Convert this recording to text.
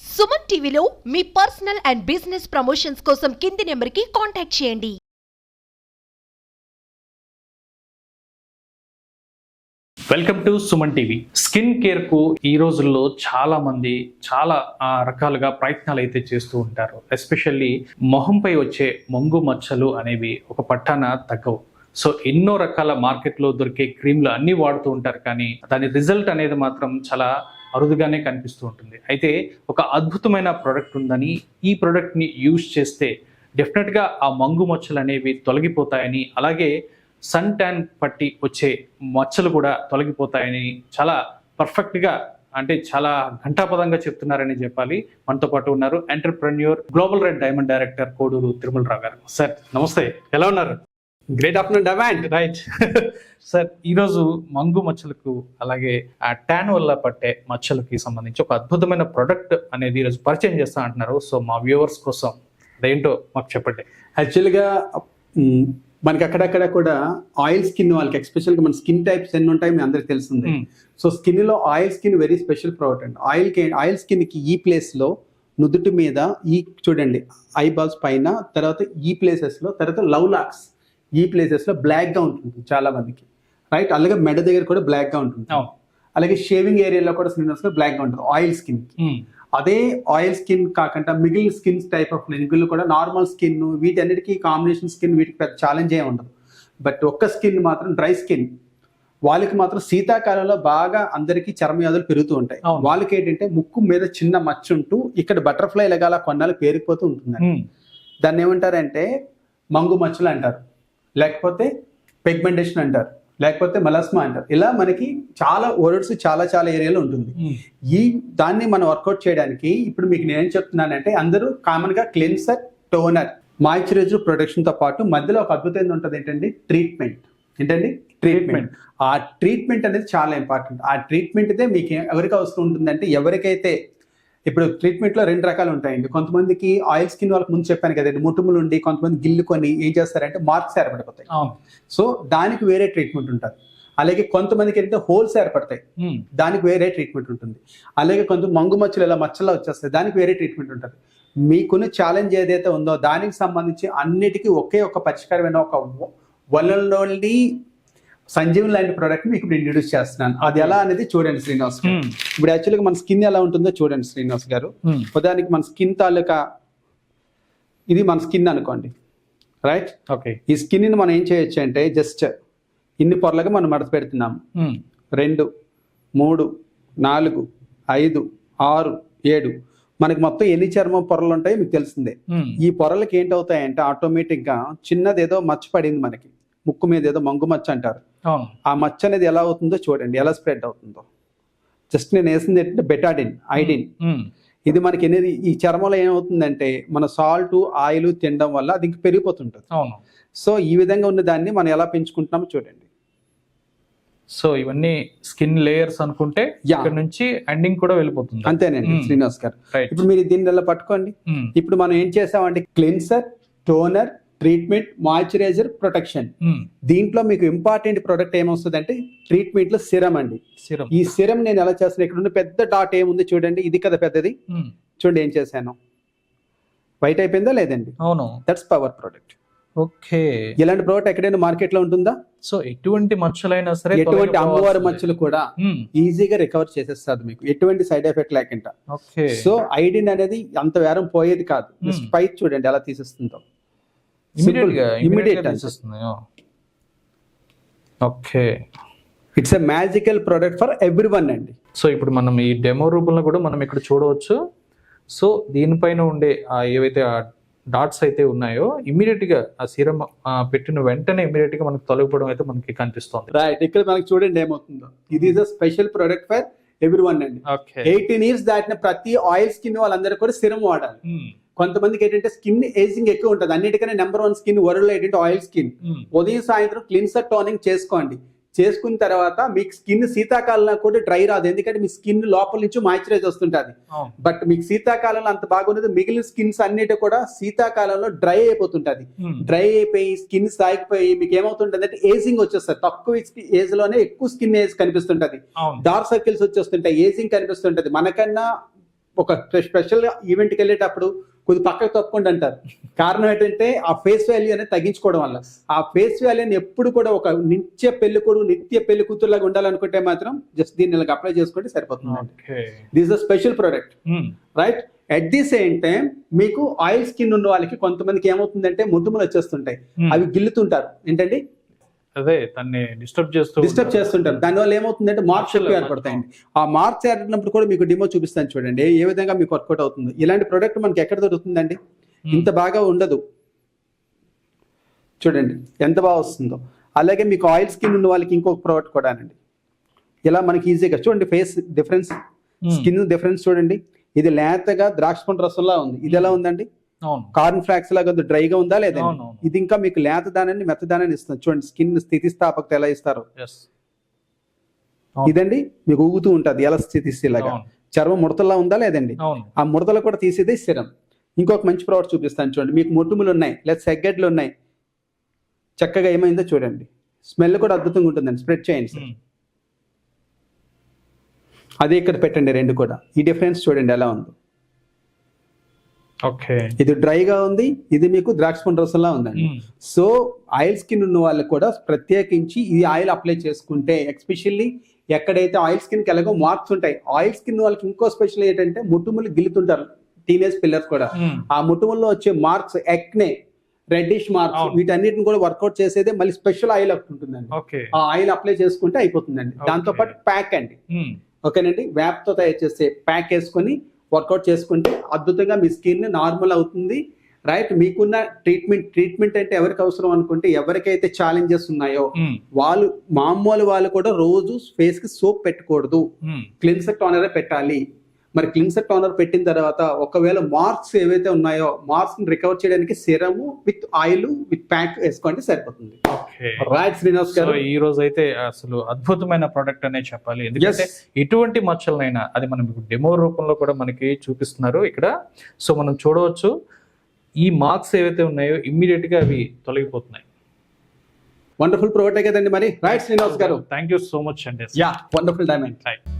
సుమన్ టీవీలో మీ personal and business promotions కోసం కింది నెంబర్కి కాంటాక్ట్ చేయండి. Welcome to Suman TV. Skin కేర్కు ఈ రోజుల్లో చాలా మంది చాలా ఆ, రకాలుగా ప్రయత్నాలు అయితే చేస్తూ ఉంటారు. ఎస్పెషల్లీ మొహంపై వచ్చే మొంగు మచ్చలు అనేవి ఒక పట్టాన తగ్గవు. సో ఎన్నో రకాల మార్కెట్లో దొరికే క్రీమ్లు అన్నీ వాడుతూ ఉంటారు కానీ దాని రిజల్ట్ అనేది మాత్రం చాలా అరుదుగానే కనిపిస్తూ ఉంటుంది. అయితే ఒక అద్భుతమైన ప్రోడక్ట్ ఉందని ఈ ప్రోడక్ట్ని యూజ్ చేస్తే డెఫినెట్గా ఆ మంగు మచ్చలు అనేవి తొలగిపోతాయని అలాగే సన్ ట్యాన్ పట్టి వచ్చే మచ్చలు కూడా తొలగిపోతాయని చాలా పర్ఫెక్ట్గా అంటే చాలా ఘంటాపదంగా చెప్తున్నారని చెప్పాలి. మనతో పాటు ఉన్నారు entrepreneur global red diamond director Koduru Tirumalarao garu. Sir నమస్తే. ఎలా ఉన్నారు? Great afternoon diamond right sir ఈరోజు మంగు మచ్చలకు అలాగే ఆ ట్యాన్ వల్ల పట్టే మచ్చలకి సంబంధించి ఒక అద్భుతమైన ప్రొడక్ట్ అనేది ఈరోజు పరిచయం చేస్తా అంటున్నారు. సో మా వ్యూవర్స్ కోసం అదేంటో మాకు చెప్పండి. యాక్చువల్గా మనకి అక్కడక్కడ కూడా ఆయిల్ స్కిన్ వాళ్ళకి ఎక్స్పెషల్గా మన స్కిన్ టైప్స్ ఎన్ని ఉంటాయి మీ అందరికి తెలిసిందే. So స్కిన్లో oil skin very special product అండి. ఆయిల్కి ఆయిల్ స్కిన్కి ఈ ప్లేస్లో నుదుటి మీద ఈ చూడండి ఐ బాల్స్ పైన తర్వాత ఈ ప్లేసెస్లో తర్వాత లవ్ లాక్స్ ఈ ప్లేసెస్లో బ్లాక్గా ఉంటుంది చాలా మందికి. రైట్ అలాగే మెడ దగ్గర కూడా బ్లాక్గా ఉంటుంది. అలాగే షేవింగ్ ఏరియాలో కూడా స్కిన్ బ్లాక్గా ఉంటుంది ఆయిల్ స్కిన్ అదే ఆయిల్ స్కిన్ కాకుండా మిగిలిన స్కిన్స్ టైప్ ఆఫ్ మిగిలిన కూడా నార్మల్ స్కిన్ వీటన్నిటికీ కాంబినేషన్ స్కిన్ వీటికి పెద్ద ఛాలెంజ్ ఏమి ఉండదు. బట్ ఒక్క స్కిన్ మాత్రం డ్రై స్కిన్ వాళ్ళకి మాత్రం శీతాకాలంలో బాగా అందరికీ చర్మ వ్యాధులు పెరుగుతూ ఉంటాయి. వాళ్ళకి ఏంటంటే ముక్కు మీద చిన్న మచ్చ ఉంటూ ఇక్కడ బటర్ఫ్లై లగాల కొన్నాళ్ళు పేరుకుపోతూ ఉంటుంది దాన్ని ఏమంటారంటే మంగు మచ్చలు అంటారు. లేకపోతే పెగ్మెంటేషన్ అంటారు. లేకపోతే మలస్మా అంటారు. ఇలా మనకి చాలా వర్డ్స్ చాలా చాలా ఏరియాలో ఉంటుంది. ఈ దాన్ని మనం వర్కౌట్ చేయడానికి ఇప్పుడు మీకు నేనేం చెప్తున్నానంటే అందరూ కామన్గా క్లెన్సర్ టోనర్ మాయిశ్చరైజర్ ప్రొటెక్షన్తో పాటు మధ్యలో ఒక అద్భుతమైన ఉంటుంది ఏంటండి? ట్రీట్మెంట్ ఏంటండి? ట్రీట్మెంట్ ఆ ట్రీట్మెంట్ అనేది చాలా ఇంపార్టెంట్ ఆ ట్రీట్మెంట్ అయితే మీకు ఎవరికి అవసరం ఉంటుందంటే ఎవరికైతే ఇప్పుడు ట్రీట్మెంట్లో రెండు రకాలు ఉంటాయండి. కొంతమందికి ఆయిల్ స్కిన్ వాళ్ళకి ముందు చెప్పాను కదండి ముట్టుములు ఉండి కొంతమంది గిల్లుకొని ఏం చేస్తారంటే మార్క్స్ ఏర్పడిపోతాయి. సో దానికి వేరే ట్రీట్మెంట్ ఉంటుంది. అలాగే కొంతమందికి ఏంటంటే హోల్స్ ఏర్పడతాయి. దానికి వేరే ట్రీట్మెంట్ ఉంటుంది. అలాగే కొంత మంగు మచ్చలు ఇలా మచ్చల్లో వచ్చేస్తాయి. దానికి వేరే ట్రీట్మెంట్ ఉంటుంది. మీకున్న ఛాలెంజ్ ఏదైతే ఉందో దానికి సంబంధించి అన్నిటికీ ఒకే ఒక పరిష్కారమైన ఒక వలలోని సంజీవన్ లాంటి ప్రోడక్ట్ మీకు ఇప్పుడు ఇంట్రడ్యూస్ చేస్తున్నాను. అది ఎలా అనేది చూడండి శ్రీనివాస్ గారు. మ్, ఇప్పుడు యాక్చువల్గా మన స్కిన్ ఎలా ఉంటుందో చూడండి శ్రీనివాస్ గారు. మ్, ఉదాహరణకి మన స్కిన్ తాలూకా ఇది మన స్కిన్ అనుకోండి. రైట్ ఓకే ఈ స్కిన్ని మనం ఏం చేయొచ్చు అంటే జస్ట్ ఇన్ని పొరలుగా మనం మడత పెడుతున్నాం. రెండు మూడు నాలుగు ఐదు ఆరు ఏడు. మనకి మొత్తం ఎన్ని చర్మం పొరలు ఉంటాయో మీకు తెలిసిందే. ఈ పొరలకి ఏంటవుతాయంటే ఆటోమేటిక్గా చిన్నది ఏదో మచ్చ పడింది మనకి. ముక్కు మీద ఏదో మంగు మచ్చ అంటారు. ఆ మచ్చ అనేది ఎలా అవుతుందో చూడండి ఎలా స్ప్రెడ్ అవుతుందో. జస్ట్ నేను వేసింది ఏంటంటే బెటాడిన్ ఐడిన్ ఇది మనకి ఎన్ని ఈ చర్మంలో ఏమవుతుందంటే మన సాల్ట్ ఆయిల్ తినడం వల్ల అది ఇంక పెరిగిపోతుంటుంది. అవును. సో ఈ విధంగా ఉన్న దాన్ని మనం ఎలా పెంచుకుంటున్నామో చూడండి. సో ఇవన్నీ స్కిన్ లేయర్స్ అనుకుంటే. ఇక్కడ నుంచి ఎండింగ్ కూడా వెళ్ళిపోతుంది. అంతేనండి. శ్రీనివాస్ గారు. ఇప్పుడు మీరు దీన్ని ఇలా పట్టుకోండి? ఇప్పుడు మనం ఏం చేసామంటే cleanser toner treatment moisturiser protection. దీంట్లో మీకు ఇంపార్టెంట్ ప్రొడక్ట్ ఏమొస్తుంది అంటే ట్రీట్మెంట్లో సిరం అండి. సిరం. ఈ సిరం నేను ఎలా చేస్తాను ఇక్కడ ఉన్న పెద్ద డాట్ ఏముంది చూడండి ఇది కదా పెద్దది. చూడండి ఏం చేశాను. వైట్ అయిపోయిందా లేదండి? అవును. That's power product okay. ఇలాంటి ప్రోడక్ట్ ఎక్కడైనా మార్కెట్లో ఉంటుందా? సో ఎటువంటి మచ్చలైనా సరే ఎటువంటి అమ్మవారి. మచ్చలు కూడా. ఈజీగా రికవర్ చేసేస్తుంది మీకు. ఎటువంటి సైడ్ ఎఫెక్ట్ లేకుండా. సో ఐడిన్ అనేది అంత వేరం పోయేది కాదు. పై చూడండి ఎలా తీసేస్తుందో. Immediate okay it's a magical product for everyone అండి. సో ఇప్పుడు మనం ఈ డెమో రూపంలో కూడా మనం ఇక్కడ చూడవచ్చు. సో దీనిపైన ఉండే ఆ ఏవైతే ఆ డాట్స్ అయితే ఉన్నాయో ఇమీడియట్గా ఆ సీరం పెట్టిన వెంటనే ఇమీడియట్గా మనకు తొలగిపోవడం అయితే మనకి కనిపిస్తోంది. రైట్ ఇక్కడ మనకి చూడండి ఏమవుతుందో. ఇది is a special product for everyone అండి. ఓకే ఎయిటీన్ ఇయర్స్ దాటిన ప్రతి ఆయిల్ స్కిన్ వాళ్ళందరూ కూడా సిరం వాడాలి. కొంతమందికి ఏంటంటే స్కిన్ ఏజింగ్ ఎక్కువ ఉంటుంది. అన్నిటికన్నా నెంబర్ వన్ స్కిన్ వరల్డ్ ఏంటంటే ఆయిల్ స్కిన్ ఉదయం సాయంత్రం క్లిన్సర్ టోనింగ్ చేసుకోండి. చేసుకున్న తర్వాత మీకు స్కిన్ శీతాకాలంలో కూడా డ్రై రాదు. ఎందుకంటే మీ స్కిన్ లోపల నుంచి మాయిశ్చరైజ్ వస్తుంటుంది. బట్ మీకు శీతాకాలంలో అంత బాగున్నది మిగిలిన స్కిన్స్ అన్నిటి కూడా శీతాకాలంలో డ్రై అయిపోతుంటది. డ్రై అయిపోయి స్కిన్ సాగిపోయి మీకు ఏమవుతుంటది అంటే ఏజింగ్ వచ్చేస్తుంది. తక్కువ ఏజ్లోనే ఎక్కువ స్కిన్ ఏజ్ కనిపిస్తుంటది. డార్క్ సర్కిల్స్ వచ్చేస్తుంటాయి. ఏజింగ్ కనిపిస్తుంటది. మనకన్నా ఒక స్పెషల్ ఈవెంట్కి వెళ్ళేటప్పుడు కొద్ది పక్కకు తప్పకుండా అంటారు. కారణం ఏంటంటే ఆ ఫేస్ వాల్యూ అనేది తగ్గించుకోవడం వల్ల. ఆ ఫేస్ వాల్యూని ఎప్పుడు కూడా ఒక నిత్య పెళ్ళి కొడుకు నిత్య పెళ్ళి కూతురులాగా ఉండాలనుకుంటే మాత్రం జస్ట్ దీన్ని ఇలాగ అప్లై చేసుకుంటే సరిపోతుంది this a special product right at the same time మీకు ఆయిల్ స్కిన్ ఉన్న వాళ్ళకి కొంతమందికి ఏమవుతుందంటే ముద్దుములు వచ్చేస్తుంటాయి. అవి గిల్లుతుంటారు. ఏంటండి? అదే తన్ని డిస్టర్బ్ చేస్తూ డిస్టర్బ్. చేస్తుంటారు. దానివల్ల ఏమవుతుందంటే మార్క్స్ ఎక్కువ ఏర్పడతాయండి ఆ మార్క్స్ ఏర్పడినప్పుడు కూడా మీకు డిమో చూపిస్తాను చూడండి. ఏ విధంగా మీకు వర్కౌట్ అవుతుంది? ఇలాంటి ప్రోడక్ట్ మనకి ఎక్కడ దొరుకుతుందండి? Hmm. ఇంత బాగా ఉండదు. చూడండి. ఎంత బాగా వస్తుందో. అలాగే మీకు ఆయిల్ స్కిన్ ఉన్న వాళ్ళకి ఇంకొక ప్రోడక్ట్ కూడా అండి ఇలా మనకి ఈజీగా చూడండి face difference Hmm. Skin difference చూడండి. ఇది లేతగా ద్రాక్ష పండు రసంలా ఉంది. ఇది ఎలా ఉందండి? అవును కార్న్ ఫ్లాక్స్ లాగా డ్రైగా ఉందా లేదా. ఇది ఇంకా మీకు లేత దానాన్ని మెత్త దానాన్ని ఇస్తుంది. చూడండి స్కిన్ స్థితిస్థాపకత ఎలా ఇస్తారు. ఇదండి మీకు ఊగుతూ ఉంటుంది. ఎలా స్థితిలాగా అవును. చర్మం ముడతల్లా ఉందా లేదండి? ఆ ముడతలు కూడా తీసేదే సిరం ఇంకొక మంచి ప్రోడక్ట్ చూపిస్తాను చూడండి. మీకు ముట్టుములు ఉన్నాయి లేదా సెగ్గడ్లు ఉన్నాయి. చక్కగా ఏమైందో చూడండి. స్మెల్ కూడా అద్భుతంగా ఉంటుందండి. స్ప్రెడ్ చేయండి సార్. ఉమ్. అదే ఇక్కడ పెట్టండి రెండు కూడా. ఈ డిఫరెన్స్ చూడండి ఎలా ఉందో. ఇది డ్రైగా ఉంది ఇది మీకు ద్రాక్ష పండు రసంలా ఉందండి. సో ఆయిల్ స్కిన్ ఉన్న వాళ్ళకి కూడా ప్రత్యేకించి ఈ ఆయిల్ అప్లై చేసుకుంటే ఎక్స్పెషల్లీ ఎక్కడైతే ఆయిల్ స్కిన్కి ఎలాగో మార్క్స్ ఉంటాయి ఆయిల్ స్కిన్ వాళ్ళకి ఇంకో స్పెషల్ ఏంటంటే ముట్టుములు గిల్లుతుంటారు టీనేజ్ పిల్లర్స్ కూడా. ఆ ముట్టుముల్లో వచ్చే మార్క్స్ ఎక్నే రెడ్డిష్ మార్క్స్. వీటన్నిటిని కూడా వర్కౌట్ చేసేదే మళ్ళీ స్పెషల్ ఆయిల్ ఒకటి ఉంటుందండి ఆ ఆయిల్ అప్లై చేసుకుంటే అయిపోతుందండి. దాంతో పాటు ప్యాక్ అండి. ఓకేనండి వ్యాప్తో తయారు చేసే ప్యాక్ వేసుకొని వర్కౌట్ చేసుకుంటే అద్భుతంగా మీ స్కిన్ నార్మల్ అవుతుంది రైట్ మీకున్న ట్రీట్మెంట్ ట్రీట్మెంట్ అంటే ఎవరికి అవసరం అనుకుంటే ఎవరికైతే ఛాలెంజెస్ ఉన్నాయో. వాళ్ళు మామూలు వాళ్ళు కూడా రోజు ఫేస్కి సోప్ పెట్టకూడదు. క్లిన్సర్ టోనరే పెట్టాలి మరి క్లిన్సర్ టోనర్ పెట్టిన తర్వాత ఒకవేళ మార్క్స్ ఏవైతే ఉన్నాయో మార్క్స్ని రికవర్ చేయడానికి serum with oil with pack వేసుకోండి సరిపోతుంది. రైట్ శ్రీనివాస్ గారు. ఈ రోజు అయితే అసలు అద్భుతమైన ప్రోడక్ట్ అనే చెప్పాలి. ఎందుకంటే. ఎటువంటి మచ్చలనైనా అది మనం డెమో రూపంలో కూడా మనకి చూపిస్తున్నారు ఇక్కడ. సో మనం చూడవచ్చు ఈ మార్క్స్ ఏవైతే ఉన్నాయో ఇమ్మీడియట్గా అవి తొలగిపోతున్నాయి. వండర్ఫుల్ ప్రోడక్ట్ కదండి మరి? Right Srinivas garu. Thank you so much అండి. Yeah wonderful diamond Right.